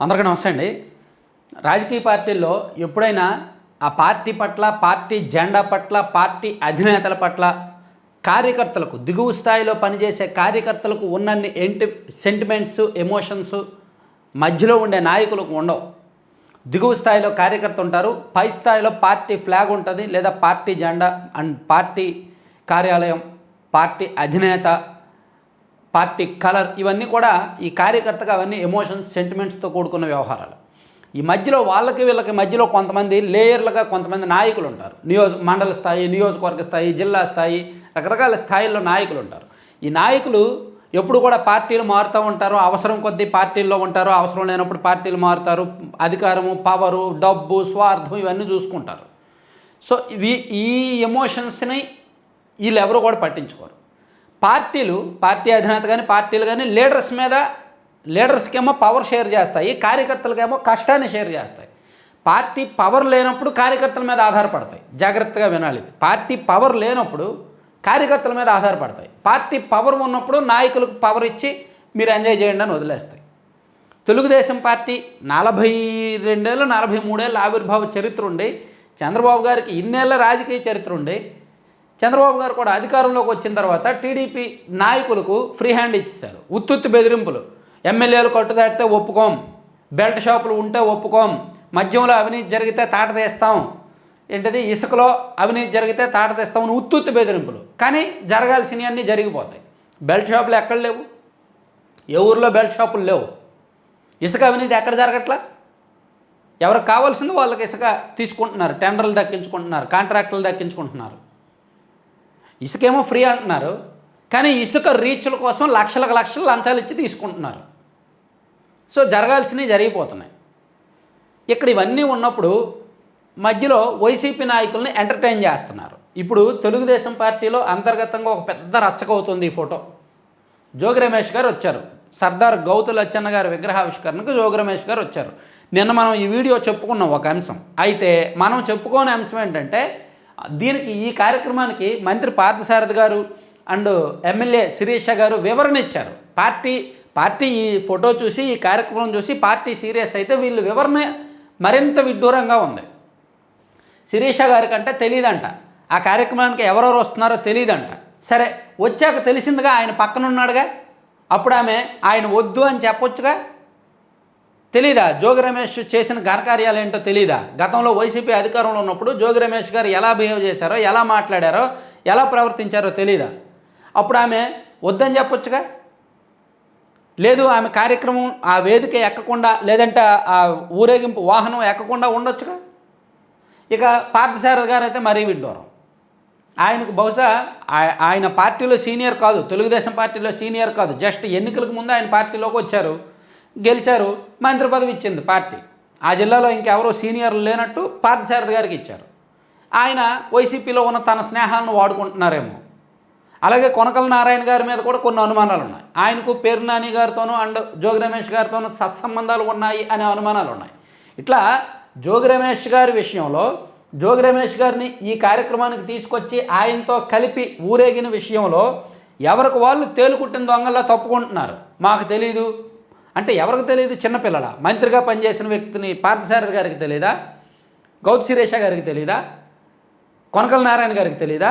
అందరికీ నమస్తే అండి. రాజకీయ పార్టీల్లో ఎప్పుడైనా ఆ పార్టీ పట్ల పార్టీ జెండా పట్ల పార్టీ అధినేతల పట్ల కార్యకర్తలకు దిగువ స్థాయిలో పనిచేసే కార్యకర్తలకు ఉన్నన్ని ఎంటి సెంటిమెంట్స్ ఎమోషన్స్ మధ్యలో ఉండే నాయకులకు ఉండవు. దిగువ స్థాయిలో కార్యకర్త ఉంటారు పై స్థాయిలో పార్టీ ఫ్లాగ్ ఉంటుంది లేదా పార్టీ జెండా అండ్ పార్టీ కార్యాలయం పార్టీ అధినేత పార్టీ కలర్ ఇవన్నీ కూడా ఈ కార్యకర్తగా అవన్నీ ఎమోషన్స్ సెంటిమెంట్స్తో కూడుకున్న వ్యవహారాలు. ఈ మధ్యలో వాళ్ళకి వీళ్ళకి మధ్యలో కొంతమంది లేయర్లుగా కొంతమంది నాయకులు ఉంటారు నియోజ మండల స్థాయి నియోజకవర్గ స్థాయి జిల్లా స్థాయి రకరకాల స్థాయిల్లో నాయకులు ఉంటారు ఈ నాయకులు ఎప్పుడు కూడా పార్టీలు మారుతూ ఉంటారు. అవసరం కొద్దీ పార్టీల్లో ఉంటారు. అవసరం లేనప్పుడు పార్టీలు మారుతారు. అధికారము పవరు డబ్బు స్వార్థం ఇవన్నీ చూసుకుంటారు. సో ఇవి ఈ ఎమోషన్స్ని వీళ్ళు ఎవరు కూడా పట్టించుకోరు. పార్టీలు పార్టీ అధినేత కానీ పార్టీలు కానీ లీడర్స్ మీద లీడర్స్కేమో పవర్ షేర్ చేస్తాయి కార్యకర్తలకేమో కష్టాన్ని షేర్ చేస్తాయి. పార్టీ పవర్ లేనప్పుడు కార్యకర్తల మీద ఆధారపడతాయి. జాగ్రత్తగా వినాలి పార్టీ పవర్ లేనప్పుడు కార్యకర్తల మీద ఆధారపడతాయి. పార్టీ పవర్ ఉన్నప్పుడు నాయకులకు పవర్ ఇచ్చి మీరు ఎంజాయ్ చేయండి అని వదిలేస్తాయి. తెలుగుదేశం పార్టీ నలభై రెండేళ్ళు నలభై మూడేళ్ళ ఆవిర్భావ చరిత్ర ఉండి. చంద్రబాబు గారికి ఇన్నేళ్ళ రాజకీయ చరిత్ర ఉండి. చంద్రబాబు గారు కూడా అధికారంలోకి వచ్చిన తర్వాత టీడీపీ నాయకులకు ఫ్రీ హ్యాండ్ ఇచ్చేశారు. ఉత్తుత్తి బెదిరింపులు. ఎమ్మెల్యేలు కట్టుదాటితే ఒప్పుకోం. బెల్ట్ షాపులు ఉంటే ఒప్పుకోం. మద్యంలో అవినీతి జరిగితే తాట తీస్తాం. ఏంటిది? ఇసుకలో అవినీతి జరిగితే తాట తీస్తామని ఉత్తుత్తి బెదిరింపులు. కానీ జరగాల్సినవన్నీ జరిగిపోతాయి. బెల్ట్ షాపులు ఎక్కడ లేవు? ఏ ఊర్లో బెల్ట్ షాపులు లేవు? ఇసుక అవినీతి ఎక్కడ జరగట్లా? ఎవరికి కావాల్సింది వాళ్ళకి ఇసుక తీసుకుంటున్నారు టెండర్లు దక్కించుకుంటున్నారు కాంట్రాక్టులు దక్కించుకుంటున్నారు. ఇసుకేమో ఫ్రీ అంటున్నారు కానీ ఇసుక రీచ్ల కోసం లక్షలకు లక్షలు లంచాలు ఇచ్చి తీసుకుంటున్నారు. సో జరగాల్సినవి జరిగిపోతున్నాయి. ఇక్కడ ఇవన్నీ ఉన్నప్పుడు మధ్యలో వైసీపీ నాయకుల్ని ఎంటర్టైన్ చేస్తున్నారు. ఇప్పుడు తెలుగుదేశం పార్టీలో అంతర్గతంగా ఒక పెద్ద రచ్చకవుతుంది ఈ ఫోటో. జోగి రమేష్ గారు వచ్చారు. సర్దార్ గౌతు లచ్చన్న గారి విగ్రహావిష్కరణకు జోగి రమేష్ గారు వచ్చారు. నిన్న మనం ఈ వీడియో చెప్పుకున్నాం ఒక అంశం. అయితే మనం చెప్పుకోని అంశం ఏంటంటే దీనికి ఈ కార్యక్రమానికి మంత్రి పార్థసారథి గారు అండ్ ఎమ్మెల్యే శిరీష గారు వివరణ ఇచ్చారు. పార్టీ పార్టీ ఈ ఫోటో చూసి ఈ కార్యక్రమం చూసి పార్టీ సీరియస్ అయితే వీళ్ళు వివరణ మరింత విడ్డూరంగా ఉంది. శిరీష గారి కంటే తెలియదంట ఆ కార్యక్రమానికి ఎవరెవరు వస్తున్నారో తెలియదంట సరే వచ్చాక తెలిసిందిగా ఆయన పక్కన ఉన్నాడుగా? అప్పుడు ఆమె ఆయన వద్దు అని చెప్పొచ్చుగా? తెలీదా? జోగి రమేష్ చేసిన ఘనకార్యాలు ఏంటో తెలీదా? గతంలో వైసీపీ అధికారంలో ఉన్నప్పుడు జోగి రమేష్ గారు ఎలా బిహేవ్ చేశారో ఎలా మాట్లాడారో ఎలా ప్రవర్తించారో తెలీదా? అప్పుడు ఆమె వద్దని చెప్పొచ్చుగా? లేదు ఆమె కార్యక్రమం ఆ వేదిక ఎక్కకుండా లేదంటే ఆ ఊరేగింపు వాహనం ఎక్కకుండా ఉండొచ్చుగా? ఇక పార్థసారథి గారు అయితే మరీ విడ్డూరం. ఆయనకు బహుశా ఆయ- ఆయన పార్టీలో సీనియర్ కాదు తెలుగుదేశం పార్టీలో సీనియర్ కాదు. జస్ట్ ఎన్నికలకు ముందు ఆయన పార్టీలోకి వచ్చారు. గెలిచారు మంత్రి పదవి ఇచ్చింది పార్టీ. ఆ జిల్లాలో ఇంకెవరో సీనియర్లు లేనట్టు పార్థసారథి గారికి ఇచ్చారు. ఆయన వైసీపీలో ఉన్న తన స్నేహాలను వాడుకుంటున్నారేమో. అలాగే కొనకల నారాయణ గారి మీద కూడా కొన్ని అనుమానాలు ఉన్నాయి. ఆయనకు పేరు నాని గారితోనూ అండ్ జోగి రమేష్ గారితోనూ సత్సంబంధాలు ఉన్నాయి అనే అనుమానాలు ఉన్నాయి. ఇట్లా జోగి రమేష్ గారి విషయంలో జోగి రమేష్ గారిని ఈ కార్యక్రమానికి తీసుకొచ్చి ఆయనతో కలిపి ఊరేగిన విషయంలో ఎవరికి వాళ్ళు తేలుకుట్టిన దొంగల్లా తప్పుకుంటున్నారు? మాకు తెలీదు. అంటే ఎవరికి తెలియదు? చిన్నపిల్లల మంత్రిగా పనిచేసిన వ్యక్తిని పార్థసారథి గారికి తెలియదా గౌత్ సురేష గారికి తెలియదా కొనకల నారాయణ గారికి తెలియదా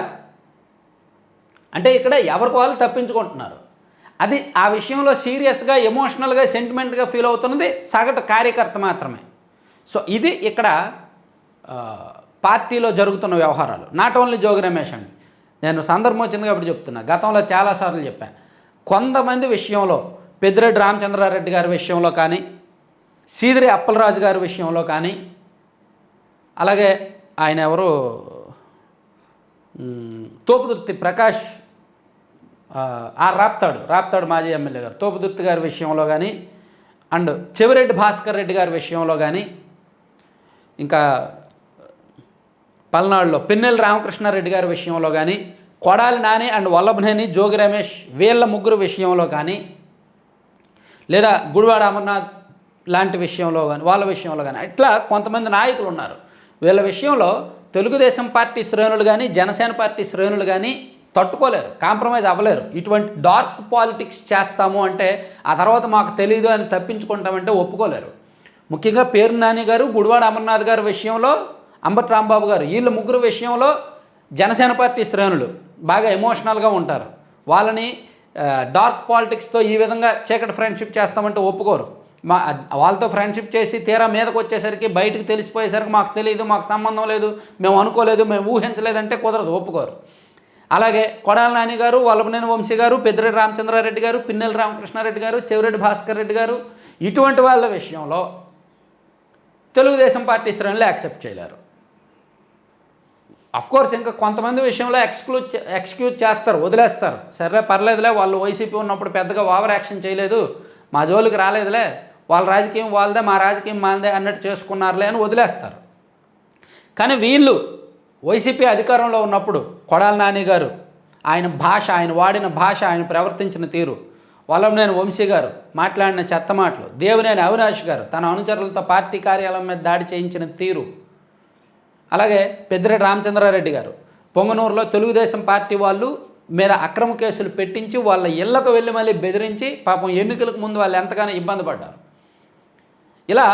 అంటే ఇక్కడ ఎవరికి వాళ్ళు తప్పించుకుంటున్నారు? అది ఆ విషయంలో సీరియస్గా ఎమోషనల్గా సెంటిమెంట్గా ఫీల్ అవుతున్నది సగటు కార్యకర్త మాత్రమే. సో ఇది ఇక్కడ పార్టీలో జరుగుతున్న వ్యవహారాలు. నాట్ ఓన్లీ జోగి రమేష్ అండి. నేను సందర్భం వచ్చింది కాబట్టి చెప్తున్నా. గతంలో చాలాసార్లు చెప్పాను కొంతమంది విషయంలో పెద్దిరెడ్డి రామచంద్రారెడ్డి గారి విషయంలో కానీ సీదిరి అప్పలరాజు గారి విషయంలో కానీ అలాగే ఆయన ఎవరు తోపుదుర్తి ప్రకాష్ ఆ, ఆ రాప్తాడు రాప్తాడు మాజీ ఎమ్మెల్యే గారు. తోపుదుర్తి గారి విషయంలో కానీ అండ్ చెవిరెడ్డి భాస్కర్ రెడ్డి గారి విషయంలో కానీ ఇంకా పల్నాడులో పిన్నెల రామకృష్ణారెడ్డి గారి విషయంలో కానీ కొడాలి నాని అండ్ వల్లభనేని జోగి రమేష్ వీళ్ళ ముగ్గురు విషయంలో కానీ లేదా గుడివాడ అమర్నాథ్ లాంటి విషయంలో కానీ వాళ్ళ విషయంలో కానీ ఇట్లా కొంతమంది నాయకులు ఉన్నారు. వీళ్ళ విషయంలో తెలుగుదేశం పార్టీ శ్రేణులు కానీ జనసేన పార్టీ శ్రేణులు కానీ తట్టుకోలేరు కాంప్రమైజ్ అవ్వలేరు. ఇటువంటి డార్క్ పాలిటిక్స్ చేస్తాము అంటే ఆ తర్వాత మాకు తెలియదు అని తప్పించుకుంటామంటే ఒప్పుకోలేరు. ముఖ్యంగా పేరు నాని గారు గుడివాడ అమర్నాథ్ గారి విషయంలో అంబటి రాంబాబు గారు వీళ్ళ ముగ్గురు విషయంలో జనసేన పార్టీ శ్రేణులు బాగా ఎమోషనల్గా ఉంటారు. వాళ్ళని డార్క్ పాలిటిక్స్తో ఈ విధంగా చీకటి ఫ్రెండ్షిప్ చేస్తామంటే ఒప్పుకోరు. మా వాళ్ళతో ఫ్రెండ్షిప్ చేసి తీరా మీదకి వచ్చేసరికి బయటకు తెలిసిపోయేసరికి మాకు తెలియదు మాకు సంబంధం లేదు మేము అనుకోలేదు మేము ఊహించలేదంటే కుదరదు ఒప్పుకోరు. అలాగే కొడాల నాని గారు వల్లభనేని వంశీ గారు పెద్దిరెడ్డి రామచంద్రారెడ్డి గారు పిన్నెల రామకృష్ణారెడ్డి గారు చెవిరెడ్డి భాస్కర్ రెడ్డి గారు ఇటువంటి వాళ్ళ విషయంలో తెలుగుదేశం పార్టీ శ్రేణులు యాక్సెప్ట్ చేయలేరు. కోర్స్ ఇంకా కొంతమంది విషయంలో ఎక్స్క్లూజ్ ఎక్స్క్యూజ్ చేస్తారు వదిలేస్తారు. సరే పర్లేదులే వాళ్ళు వైసీపీ ఉన్నప్పుడు పెద్దగా ఓవర్ యాక్షన్ చేయలేదు. మా జోలికి రాలేదులే వాళ్ళ రాజకీయం వాళ్ళదే మా రాజకీయం మాదే అన్నట్టు చేసుకున్నారులే అని వదిలేస్తారు. కానీ వీళ్ళు వైసీపీ అధికారంలో ఉన్నప్పుడు కొడాల నాని గారు ఆయన భాష ఆయన వాడిన భాష ఆయన ప్రవర్తించిన తీరు. వలంనేని వంశీ గారు మాట్లాడిన చెత్త మాటలు దేవినేని అవినాష్ గారు తన అనుచరులతో పార్టీ కార్యాలయం మీద దాడి చేయించిన తీరు. అలాగే పెద్దిరెడ్డి రామచంద్రారెడ్డి గారు. పొంగనూరులో తెలుగుదేశం పార్టీ వాళ్ళు మీద అక్రమ కేసులు పెట్టించి వాళ్ళ ఇళ్ళకు వెళ్ళి మళ్ళీ బెదిరించి పాపం ఎన్నికలకు ముందు వాళ్ళు ఎంతగానో ఇబ్బంది పడ్డారు. ఇలా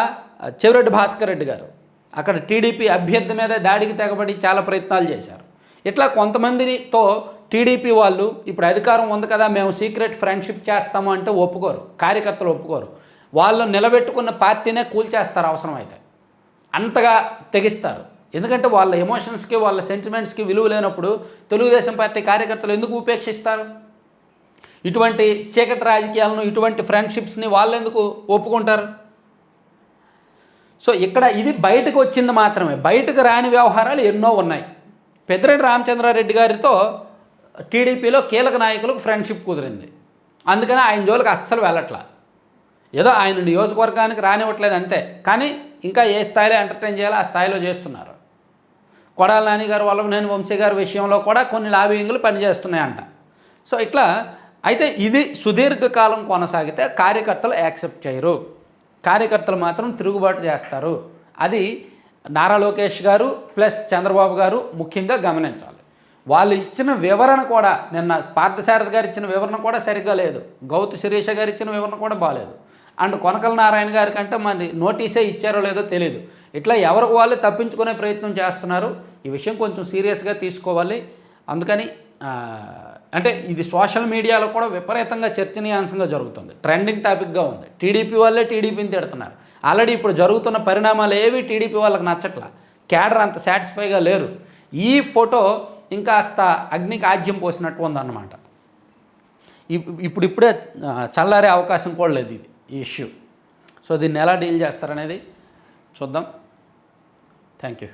చెవిరెడ్డి భాస్కర్ రెడ్డి గారు అక్కడ టీడీపీ అభ్యర్థి మీద దాడికి తెగబడి చాలా ప్రయత్నాలు చేశారు. ఇట్లా కొంతమందితో టీడీపీ వాళ్ళు ఇప్పుడు అధికారం ఉంది కదా మేము సీక్రెట్ ఫ్రెండ్షిప్ చేస్తాము అంటే ఒప్పుకోరు కార్యకర్తలు ఒప్పుకోరు. వాళ్ళు నిలబెట్టుకున్న పార్టీనే కూల్చేస్తారు అవసరమైతే. అంతగా తెగిస్తారు. ఎందుకంటే వాళ్ళ ఎమోషన్స్కి వాళ్ళ సెంటిమెంట్స్కి విలువ లేనప్పుడు తెలుగుదేశం పార్టీ కార్యకర్తలు ఎందుకు ఉపేక్షిస్తారు? ఇటువంటి చీకటి రాజకీయాలను ఇటువంటి ఫ్రెండ్షిప్స్ని వాళ్ళు ఎందుకు ఒప్పుకుంటారు? సో ఇక్కడ ఇది బయటకు వచ్చింది మాత్రమే. బయటకు రాని వ్యవహారాలు ఎన్నో ఉన్నాయి. పెద్దిరెడ్డి రామచంద్రారెడ్డి గారితో టీడీపీలో కీలక నాయకులకు ఫ్రెండ్షిప్ కుదిరింది. అందుకని ఆయన జోలికి అస్సలు వెళ్ళట్లా. ఏదో ఆయన నియోజకవర్గానికి రానివ్వట్లేదు అంతే. కానీ ఇంకా ఏ స్థాయిలో ఎంటర్టైన్ చేయాలో ఆ స్థాయిలో చేస్తున్నారు. కొడాల నానిగారు వల్లభనేని వంశీ గారి విషయంలో కూడా కొన్ని లాబింగ్లు పనిచేస్తున్నాయంట. సో ఇట్లా అయితే ఇది సుదీర్ఘకాలం కొనసాగితే కార్యకర్తలు యాక్సెప్ట్ చేయరు. కార్యకర్తలు మాత్రం తిరుగుబాటు చేస్తారు. అది నారా లోకేష్ గారు ప్లస్ చంద్రబాబు గారు ముఖ్యంగా గమనించాలి. వాళ్ళు ఇచ్చిన వివరణ కూడా నిన్న పార్థసారథి గారు ఇచ్చిన వివరణ కూడా సరిగ్గా లేదు. గౌతు శిరీష గారు ఇచ్చిన వివరణ కూడా బాగాలేదు అండ్ కొనకల నారాయణ గారి కంటే మరి నోటీసే ఇచ్చారో లేదో తెలియదు ఇట్లా ఎవరికి వాళ్ళు తప్పించుకునే ప్రయత్నం చేస్తున్నారు ఈ విషయం కొంచెం సీరియస్గా తీసుకోవాలి. అందుకని అంటే ఇది సోషల్ మీడియాలో కూడా విపరీతంగా చర్చనీయాంశంగా జరుగుతుంది. ట్రెండింగ్ టాపిక్గా ఉంది. టీడీపీ వాళ్ళే టీడీపీని తిడుతున్నారు. ఆల్రెడీ ఇప్పుడు జరుగుతున్న పరిణామాలు ఏవి టీడీపీ వాళ్ళకి నచ్చట్లా? క్యాడర్ అంత సాటిస్ఫైగా లేరు. ఈ ఫోటో ఇంకాస్త అగ్నికి ఆజ్యం పోసినట్టు ఉందన్నమాట. ఇప్- ఇప్పుడు ఇప్పుడే చల్లారే అవకాశం కూడా లేదు ఇది. ఇష్యూ సో దీన్ని ఎలా డీల్ చేస్తారనేది చూద్దాం. Thank you